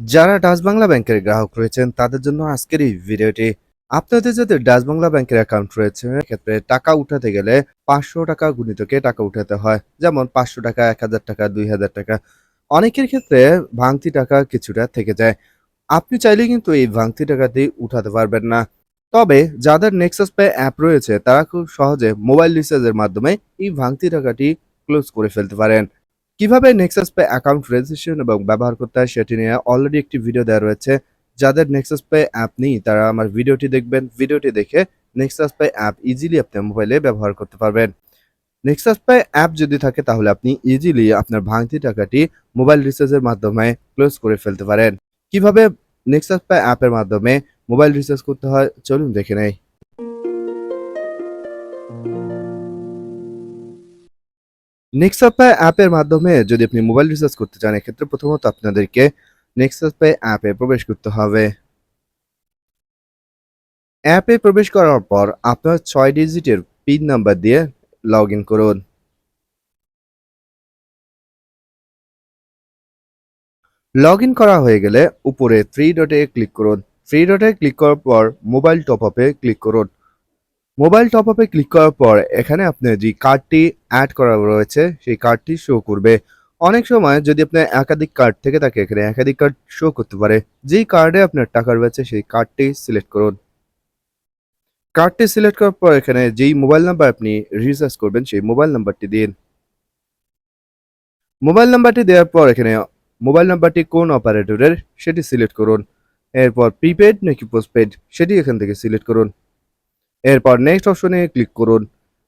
যারা ডাচ বাংলা ব্যাংকের গ্রাহক রয়েছেন, তাদের জন্য আজকের এই ভিডিওটি। আপনাদের যাদের ডাচ বাংলা ব্যাংকের অ্যাকাউন্ট রয়েছে ক্ষেত্রে টাকা উঠাতে গেলে পাঁচশো টাকা গুণিতকে টাকা উঠাতে হয়। যেমন পাঁচশো টাকা, এক হাজার টাকা, দুই হাজার টাকা। অনেকের ক্ষেত্রে ভাঙতি টাকা কিছুটা থেকে যায়। আপনি চাইলে কিন্তু এই ভাঙতি টাকাটি উঠাতে পারবেন না। তবে যাদের নেক্সাস পে অ্যাপ রয়েছে, তারা খুব সহজে মোবাইল রিচার্জের মাধ্যমে এই ভাঙতি টাকাটি ক্লোজ করে ফেলতে পারেন। কীভাবে নেক্সাস পে অ্যাকাউন্ট রেজিস্ট্রেশন এবং ব্যবহার করতে হয় সেটি নিয়ে অলরেডি একটি ভিডিও দেওয়া রয়েছে। যাদের নেক্সাস পে অ্যাপ নেই, তারা আমার ভিডিওটি দেখবেন। ভিডিওটি দেখে নেক্সাস পে অ্যাপ ইজিলি আপনার মোবাইলে ব্যবহার করতে পারবেন। নেক্সাস পে অ্যাপ যদি থাকে, তাহলে আপনি ইজিলি আপনার ভাঙতি টাকাটি মোবাইল রিচার্জের মাধ্যমে ক্লোজ করে ফেলতে পারেন। কীভাবে নেক্সাস পে অ্যাপের মাধ্যমে মোবাইল রিচার্জ করতে হয়, চলুন দেখে নেই। নেক্সাস অ্যাপের মাধ্যমে যদি আপনি মোবাইল রিচার্জ করতে চান, এক্ষেত্রে প্রথমত আপনাদেরকে নেক্সাস অ্যাপে প্রবেশ করতে হবে। অ্যাপে প্রবেশ করার পর আপনার ছয় ডিজিটের পিন নাম্বার দিয়ে লগ ইন করুন। লগ ইন করা হয়ে গেলে উপরে থ্রি ডটে ক্লিক করুন। থ্রি ডটে ক্লিক করার পর মোবাইল টপ আপে ক্লিক করুন। মোবাইল টপ আপে ক্লিক করার পর এখানে আপনার যে কার্ডটি অ্যাড করা রয়েছে, সেই কার্ডটি শো করবে। অনেক সময় যদি আপনার একাধিক কার্ড থেকে থাকে, এখানে একাধিক কার্ড শো করতে পারে। যেই কার্ডে আপনার টাকা রয়েছে, সেই কার্ডটি সিলেক্ট করুন। কার্ডটি সিলেক্ট করার পর এখানে যেই মোবাইল নাম্বার আপনি রিচার্জ করবেন, সেই মোবাইল নাম্বারটি দিন। মোবাইল নাম্বারটি দেওয়ার পর এখানে মোবাইল নাম্বারটি কোন অপারেটরের সেটি সিলেক্ট করুন। এরপর প্রিপেড নাকি পোস্টপেড সেটি এখান থেকে সিলেক্ট করুন। এরপর নেক্সট অপশনে ক্লিক করুন।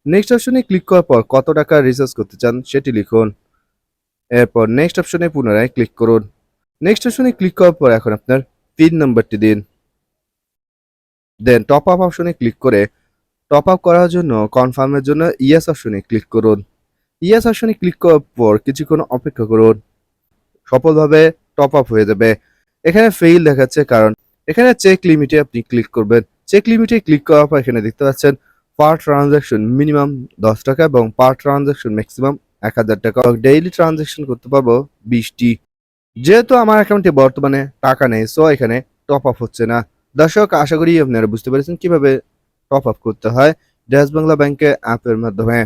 নেক্সট অপশনে ক্লিক করার পর কত টাকা রিচার্জ করতে চান সেটি লিখুন। এরপর নেক্সট অপশনে পুনরায় ক্লিক করুন। নেক্সট অপশনে ক্লিক করার পর এখন আপনার পিন নম্বরটি দিন। দেন টপ আপ অপশনে ক্লিক করে টপ আপ করার জন্য কনফার্মের জন্য ইয়েস অপশনে ক্লিক করুন। ইয়েস অপশনে ক্লিক করার পর কিছুক্ষণ অপেক্ষা করুন। সফলভাবে টপ আপ হয়ে যাবে। এখানে ফেইল দেখাচ্ছে কারণ এখানে চেক লিমিটে আপনি ক্লিক করবেন। চেক লিমিটে ক্লিক করার পর এখানে দেখতে পাচ্ছেন পার ট্রানজাকশন মিনিমাম দশ টাকা এবং পার ট্রানজাকশন ম্যাক্সিমাম এক হাজার টাকা। ডেইলি ট্রানজাকশন করতে পারব বিশটি। যেহেতু আমার অ্যাকাউন্টে বর্তমানে টাকা নেই সো এখানে টপ আপ হচ্ছে না। দর্শক, আশা করি আপনারা বুঝতে পেরেছেন কীভাবে টপ আপ করতে হয়। ড্যাশ বাংলা ব্যাংকের অ্যাপের মাধ্যমে।